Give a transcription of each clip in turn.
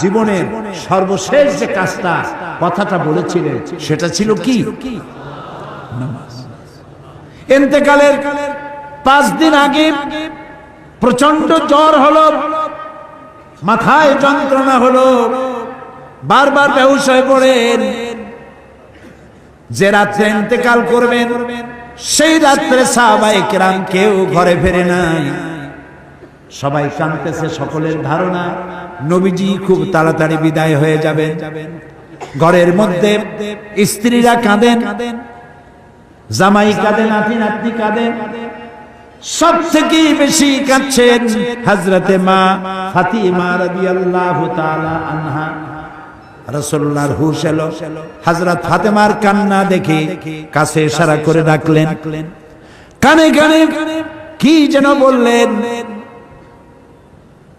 জীবনের সর্বশেষ যে কাজটা, কথাটা বলেছিলেন, সেটা ছিল কি? এতেকালের পাঁচ দিন আগে প্রচণ্ড জ্বর হলো, মাথায় যন্ত্রণা হলো, বারবার বেহুশ হয়ে পড়েন। যে রাত্রে ইন্তেকাল করবেন, সেই রাত্রে সাহাবাই কেরাম কেউ ঘরে ফেরে নাই। সবাই কাঁদতেছে সকলের ধারণা। নবীজি খুব তাড়াতাড়ি বিদায় হয়ে যাবেন। ঘরের মধ্যে স্ত্রীরা কাঁদেন, জামাই কাঁদেন নাতি, নাতনি কাঁদেন। সব থেকে বেশি কাঁদছেন হজরতে মা ফাতিমা রাদিয়াল্লাহু তাআলা আনহা। রাসূলুল্লাহর হুশ এলো। হযরত ফাতেমার কান্না দেখে কাছে ইশারা করে ডাকলেন, কানে কানে কি যেন বললেন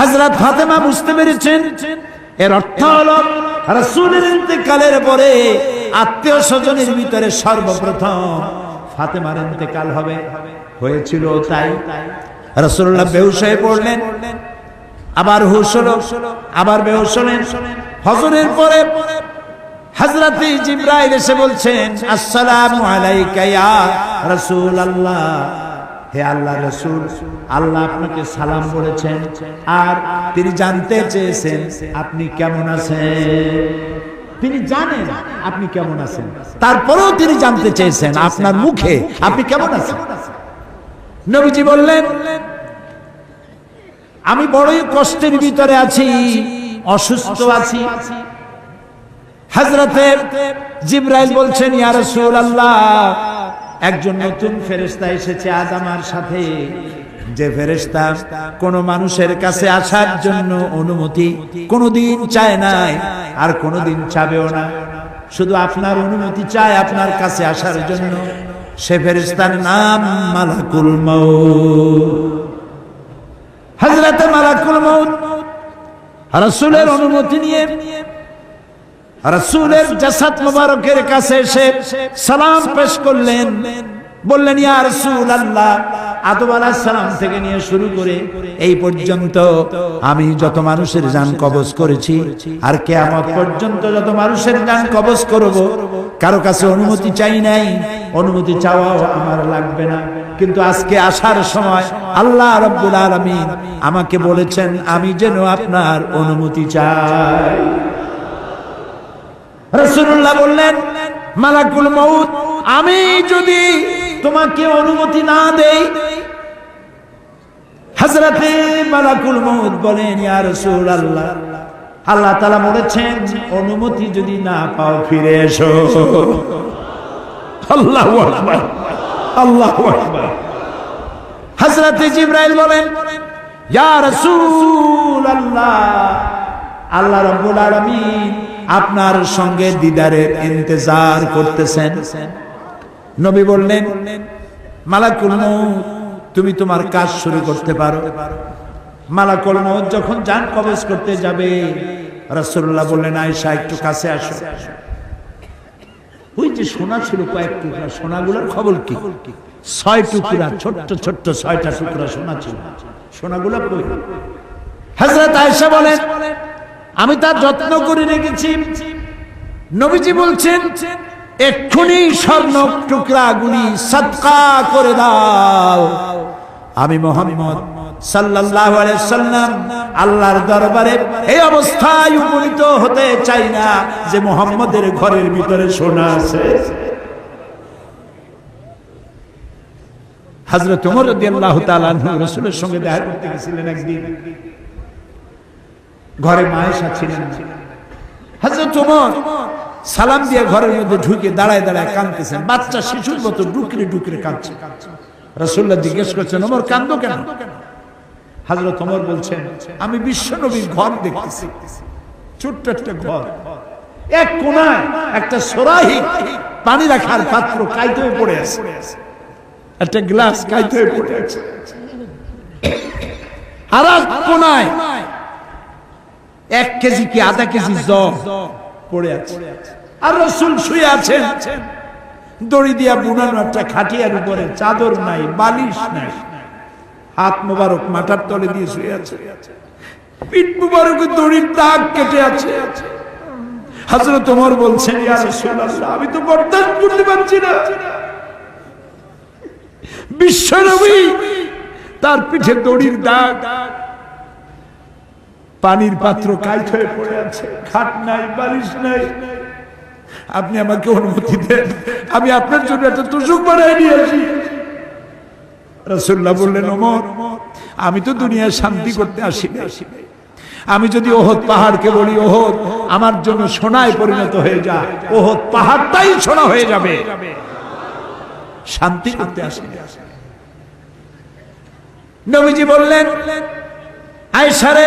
হযরত ফাতেমা বুঝতে পেরেছেন? এর অর্থ হলো, রাসূলের ইন্তেকালের পরে আত্মীয় স্বজনের ভিতরে সর্বপ্রথম ফাতেমার ইন্তেকাল হবে। হয়েছিল তাই। রাসূলুল্লাহ বেহুশ হয়ে পড়লেন। আবার হুশ হলো, আবার বেহুশ হলেন। হজরের পরে হযরত জিবরাইল এসে বলছেন, আসসালামু আলাইকা ইয়া রাসূলুল্লাহ। হে আল্লাহ রসুল, আল্লাহ আপনাকে সালাম বলেছেন, আর তিনি জানতে চেয়েছেন আপনি কেমন আছেন। তিনি জানেন আপনি কেমন আছেন। তারপরেও তিনি জানতে চেয়েছেন আপনার মুখে আপনি কেমন আছেন। নবীজি বললেন, আমি বড়ই কষ্টের ভিতরে আছি, অসুস্থ আছি। হাজরতে জিব্রাইল বলছেন, ইয়া রাসূলুল্লাহ একজন নতুন ফেরেশতা এসেছে আজ আমার সাথে। যে ফেরেশতা কোন মানুষের কাছে আসার জন্য অনুমতি কোনোদিন চায় নাই আর কোনোদিন চাবেও না। শুধু আপনার অনুমতি চায় আপনার কাছে আসার জন্য। সে ফেরেশতার নাম মালাকুল হযরতে মালাকুল মাউত, রাসূলের অনুমতি নিয়ে রাসূলের জাসাদ মোবারকের কাছে এসে সালাম পেশ করলেন। বললেন, ইয়া রাসূলুল্লাহ, আদম আলাইহিস সালাম থেকে নিয়ে শুরু করে এই পর্যন্ত আমি যত মানুষের জান কবজ করেছি আর কিয়ামত পর্যন্ত যত মানুষের জান কবজ করব, কারও কাছে অনুমতি চাই নাই, অনুমতি চাওয়াও আমার লাগবে না। কিন্তু আজকে আসার সময় আল্লাহ রাব্বুল আলামিন আমাকে বলেছেন, আমি যেন আপনার অনুমতি চাই। রসুল্লাহ বললেন, মালাকুল মউত, আমি যদি তোমাকে অনুমতি না দেই হজরতে মালাকুল মউত বলেন, ইয়া রসুল আল্লাহ আল্লাহ তালা বলেছেন, অনুমতি যদি না পাও, ফিরে এসো। আল্লাহ আল্লাহ হজরতে জিব্রাইল বলেন, ইয়া রসুল আল্লাহ আল্লাহ রব্বুল আলামিন আপনার সঙ্গে দিদারের ইন্তজার করতেছেন। নবী বললেন, মালাকুল তুমি তোমার কাজ শুরু করতে পারো। মালাকুল যখন যান কবজ করতে যাবে, রাসূলুল্লাহ বললেন, আয়েশা, একটু কাছে আসো। ওই যে সোনা ছিল কয়েক টুকরা, সোনাগুলোর খবর কি? ছয় টুকরা, ছোট্ট ছোট্ট ছয়টা টুকরা সোনা ছিল। সোনাগুলো কই? বলেন আমি তার যত্ন করে রেখেছি। নবীজি বলছেন, এক্ষুনি স্বর্ণ টুকরা গুলি সৎকা করে দাও। আমি মোহাম্মদ আল্লাহর দরবারে এই অবস্থায় হতে চাই না যে মোহাম্মদের ঘরের ভিতরে আছে। সঙ্গে দেখা করতে গেছিলেন একদিন। ঘরে মায়েশা ছিলেন হযরত ওমর সালাম দিয়ে ঘরের মধ্যে ঢুকে দাঁড়ায় দাঁড়ায় কাঁদতেছেন। বাচ্চা শিশুর মতো ডুকরে ডুকরে কাঁদছে। রাসূলুল্লাহ জিজ্ঞেস করছেন, ওমর কান্দো কেন? হাজরত ওমর বলছেন, আমি বিশ্ব নবীর ঘর দেখতেছি। ছোট্ট একটা ঘর। এক কোনায় একটা সরাহি পানি রাখার পাত্র কাইতে পড়ে আছে। একটা গ্লাস কাইতে পড়ে আছে। আর এক কোনায় এক কেজি কি আধা কেজি জল পড়ে আছে। আর রসুল শুয়ে আছেন। দড়ি দিয়া বুনানো একটা খাটিয়ার উপরে, চাদর নাই, বালিশ নাই। হাত মোবারক মাথার তলে দিয়ে শুয়ে আছে। পিঠ মুবারকে দড়ির দাগ কেটে আছে। হাজরত তোমার বলছেন আমি তো বরদাস্ত করতে পারছি না। বিশ্বনবী তার পিঠে দড়ির দাগ দাগ পানির পাত্র কাইট হয়ে পড়ে আছে। খাট নাই, বালিশ নাই। আপনি আমাকে অনুমতি দেন। আমি আপনার জন্য একটা তুষুক বানাই নিয়ে আসি। রসুল্লাহ বললেন, ওমর, আমি তো দুনিয়ায় শান্তি করতে আসি আমি যদি ওহদ পাহাড়কে বলি, ওহদ আমার জন্য সোনায় পরিণত হয়ে যায় ওহদ পাহাড়টাই সোনা হয়ে যাবে। শান্তি করতে আসি নবীজি বললেন আয়সারে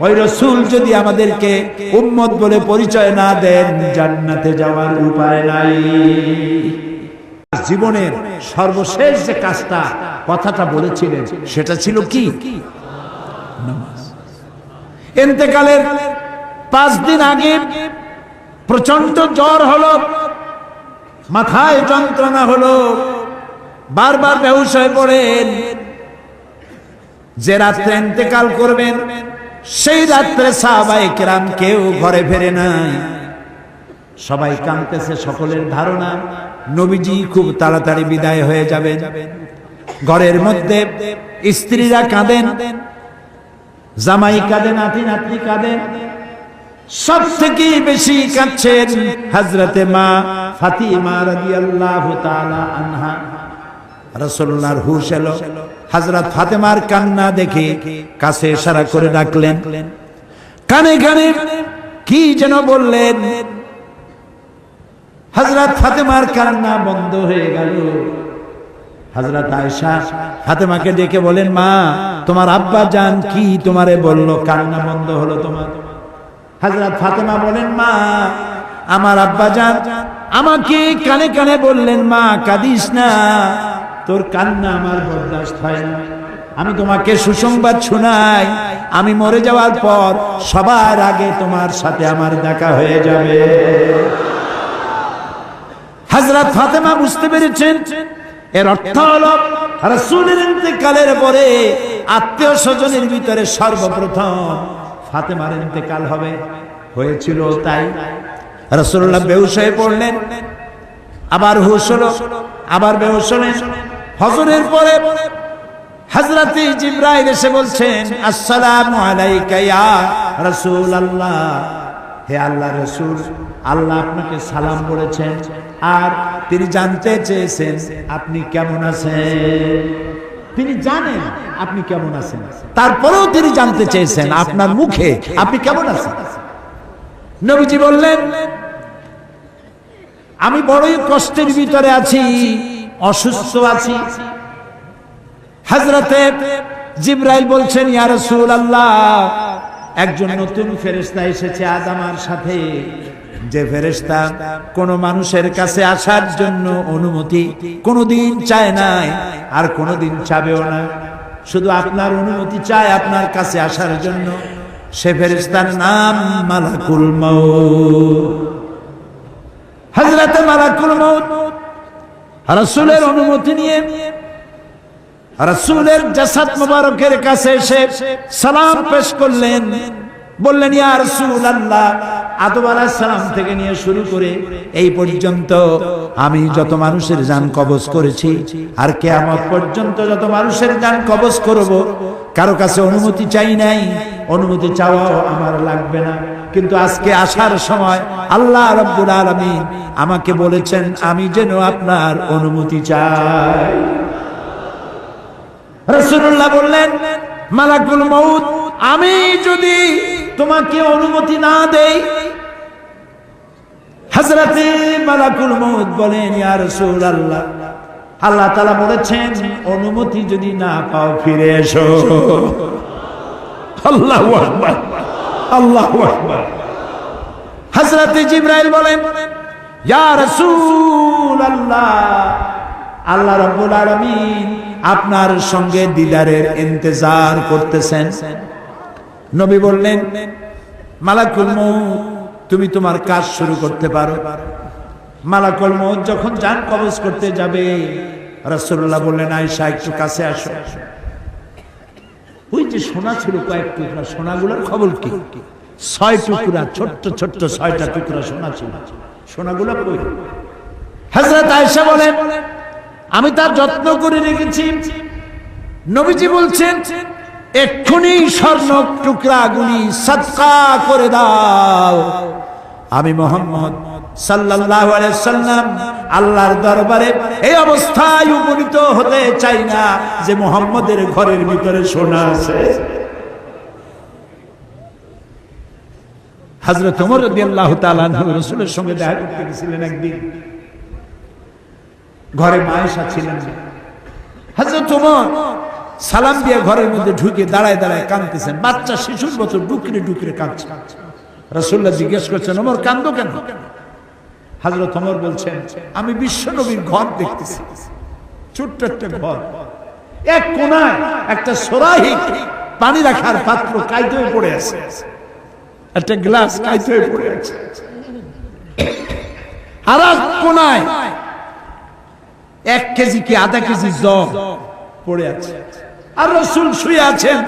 ওই রসুল যদি আমাদেরকে উম্মত বলে পরিচয় না দেন, জান্নাতে যাওয়ার উপায় নাই। জীবনের সর্বশেষ যে কাজটা, কথাটা বলেছিলেন, সেটা ছিল কি? এতেকালের পাঁচ দিন আগে প্রচণ্ড জ্বর হলো, মাথায় যন্ত্রণা হলো, বারবার হয়ে পড়েন। যে রাত্রে ইন্তেকাল করবেন সেই রাত্রে সাহাবাই কেরাম কেউ ঘরে ফেরে নাই। সবাই কাঁদতেছে, সকলের ধারণা, নবীজি খুব তাড়াতাড়ি বিদায় হয়ে যাবেন। ঘরের মধ্যে স্ত্রীরা কাঁদেন, জামাই কাঁদে, নাতি নাতনি কাঁদেন। সব থেকে বেশি কাঁদছেন হাজরতে মা ফাতিমা রাদিয়াল্লাহু তাআলা আনহা। রসুল্লাহর হুশ এলো। হাজরত ফাতেমার কান্না দেখে কাছে ইশারা করে ডাকলেন, কানে কানে কি যেন বললেন? হাজরত ফাতেমার কান্না বন্ধ হয়ে গেল। হাজরত আয়েশা ফাতেমাকে ডেকে বলেন, মা, তোমার আব্বা জান কি তোমারে বলল? কান্না বন্ধ হলো তোমার। হাজরত ফাতেমা বলেন, মা, আমার আব্বা জান আমাকে কানে কানে বললেন, মা, কাঁদিস না তোর কান্না আমার বরদাস্ত হয় না। আমি তোমাকে সুসংবাদ শোনাই। আমি মরে যাওয়ার পর সবার আগে তোমার সাথে আমার দেখা হয়ে যাবে। হাজরত ফাতেমা বুঝতে পেরেছেন? এর অর্থ হলো, রাসূলের ইন্তেকালের পরে আত্মীয় স্বজনের ভিতরে সর্বপ্রথম ফাতেমার ইন্তেকাল হবে। হয়েছিল তাই। রাসূলুল্লাহ হয়ে পড়লেন। আবার হুশ হলো, আবার হলেন। হজরের পরে হজরত জিব্রাইল এসে বলছেন, আসসালামু আলাইকা ইয়া রাসূলুল্লাহ। হে আল্লাহ রসুল, আল্লাহ আপনাকে সালাম বলেছেন আর তিনি জানতে চেয়েছেন আপনি কেমন আছেন। তিনি জানেন আপনি কেমন আছেন। তারপরেও তিনি জানতে চেয়েছেন আপনার মুখে আপনি কেমন আছেন। নবীজি বললেন, আমি বড়ই কষ্টের ভিতরে আছি। অসুস্থ আছি। হাজরতে জিব্রাইল বলছেন, ইয়া রাসূলুল্লাহ, একজন নতুন ফেরেশতা এসেছে আজ আমার সাথে। যে ফেরেশতা কোন মানুষের কাছে আসার জন্য অনুমতি কোনোদিন চায় নাই আর কোনোদিন চাবেও না। শুধু আপনার অনুমতি চায় আপনার কাছে আসার জন্য। সে ফেরেস্তার নাম মালাকুল মৌ হজরতে মালাকুল মৌত রাসূলের অনুমতি নিয়ে রাসূলের জাসাদ মুবারকের কাছে এসে সালাম পেশ করলেন। বললেন, ইয়া রাসূলুল্লাহ, আদম আলাইহিস সালাম থেকে নিয়ে শুরু করে এই পর্যন্ত আমি যত মানুষের জান কবজ করেছি আর কিয়ামত পর্যন্ত যত মানুষের জান কবজ করব, কারও কাছে অনুমতি চাই নাই, অনুমতি চাওয়াও আমার লাগবে না। কিন্তু আজকে আসার সময় আল্লাহ রাব্বুল আলামিন আমাকে বলেছেন, আমি যেন আপনার অনুমতি চাই। রাসূলুল্লাহ বললেন, মালাকুল মউত, আমি যদি তোমাকে অনুমতি না দেই। হযরতে মালাকুল মউত বলেন, ইয়া রাসূলুল্লাহ, আল্লাহ তাআলা বলেছেন, অনুমতি যদি না পাও, ফিরে এসো। আল্লাহু আল্লাহু হযরতে জিবরাইল বলেন আল্লাহ রাব্বুল আলামিন আপনার সঙ্গে দিদারের ইন্তজার করতেছেন। নবী বললেন, মালাকুল তুমি তোমার কাজ শুরু করতে পারো। মালাকুল যখন যান কবজ করতে যাবে, রাসূলুল্লাহ বললেন, আয়েশা, একটু কাছে আসো। ওই যে সোনা ছিল কয়েক টুকরা, সোনাগুলোর খবর কি? ছয় টুকরা, ছোট্ট ছোট্ট ছয়টা টুকরা সোনা ছিল। সোনাগুলো কই? হযরত আয়েশা বলেন, আমি তার যত্ন করে রেখেছি। নবীজি বলছেন, এক্ষুনি স্বর্ণ টুকরাগুলি সৎকা করে দাও। আমি মোহাম্মদ এই অবস্থায় উপনীত চাই না যে মোহাম্মদের ঘরের ভিতরে আনহু সঙ্গে দেখা করতে গেছিলেন একদিন। ঘরে মায়েশা ছিলেন। হযরত ওমর সালাম দিয়ে ঘরের মধ্যে ঢুকে দাঁড়ায় দাঁড়ায় কাঁদতেছেন। বাচ্চা শিশুর মতো ডুকরে ডুকরে কাঁদছে। রাসূলুল্লাহ জিজ্ঞেস করছেন ওমর কান্দো কেন? হযরত ওমর বলছেন, আমি বিশ্ব নবীর ঘর দেখতেছি। ছোট্ট একটা ঘর। এক কোনায় একটা সোরাহি পানি রাখার পাত্র কাইতে পড়ে আছে। একটা গ্লাস কাইতে পড়ে আছে। আর এক কোনায় এক কেজি কি আধা কেজি জল পড়ে আছে। আর রসুল শুয়ে আছেন।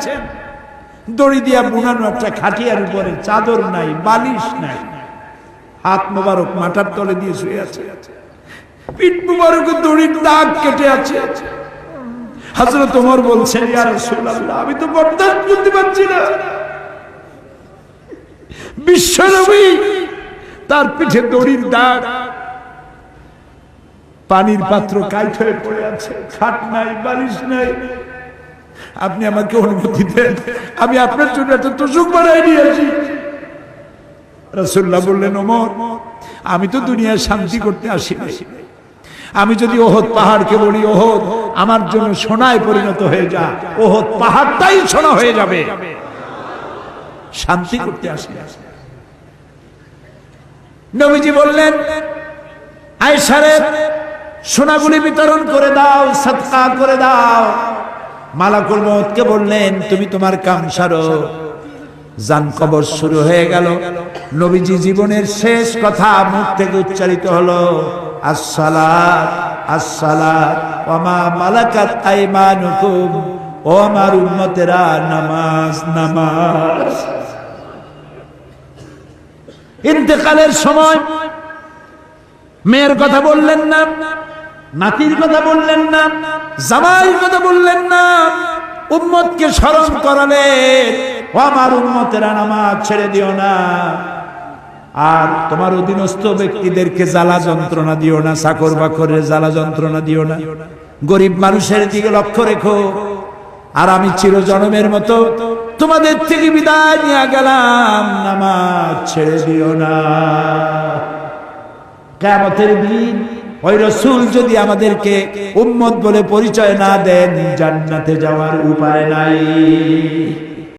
দড়ি দিয়া বুনানো একটা খাটিয়ার উপরে, চাদর নাই, বালিশ নাই। হাত মোবারক মাথার তলে দিয়ে শুয়ে আছে। পিঠ মোবারক দড়ির দাগ কেটে আছে। হাজরত তোমার বলছেন, ইয়া রাসূলুল্লাহ, আমি তো বরদাস্ত করতে পারছি না। বিশ্বনবী, তার পিঠে দড়ির দাগ। পানির পাত্র কাইট হয়ে পড়ে আছে, খাট নাই, বালিশ নাই। আপনি আমাকে অনুমতি দেন, আমি আপনার জন্য একটা তোষক বানাই নিয়ে আসি। রসুল্লাহ বললেন ওমর আমি তো দুনিয়ায় শান্তি করতে আসি আমি যদি ওহদ পাহাড়কে বলি ওহদ আমার জন্য সোনায় পরিণত হয়ে যা। ওহদ পাহাড়টাই সোনা হয়ে যাবে। শান্তি করতে আসি নবীজি বললেন আয়সারে সোনাগুলি বিতরণ করে দাও সৎকা করে দাও। মালাকুল মৌতকে বললেন তুমি তোমার কাম সারো। জান কবর শুরু হয়ে গেল। নবীজি জীবনের শেষ কথা মুখ থেকে উচ্চারিত হলো, আসসালাত আসসালাত, ওমা মালাকাত আইমানুকুম, ও আমার উম্মতেরা, নামাজ নামাজ। ইন্তেকালের সময় মেয়ের কথা বললেন না, নাতির কথা বললেন না, জামাইয়ের কথা বললেন না, উম্মতকে স্মরণ করালেন। ও আমার উম্মতেরা, নামাজ ছেড়ে দিও না। আর তোমার অধীনস্থ ব্যক্তিদেরকে জ্বালা যন্ত্রণা দিও না চাকর বাকরের জ্বালা যন্ত্রণা দিও না। গরিব মানুষের দিকে লক্ষ্য রেখো। আর আমি চিরজনমের মতো তোমাদের থেকে বিদায় নিয়ে গেলাম, নামাজ ছেড়ে দিও না। কেমতের দিন ওই রসুল যদি আমাদেরকে উম্মত বলে পরিচয় না দেন, জান্নাতে যাওয়ার উপায় নাই।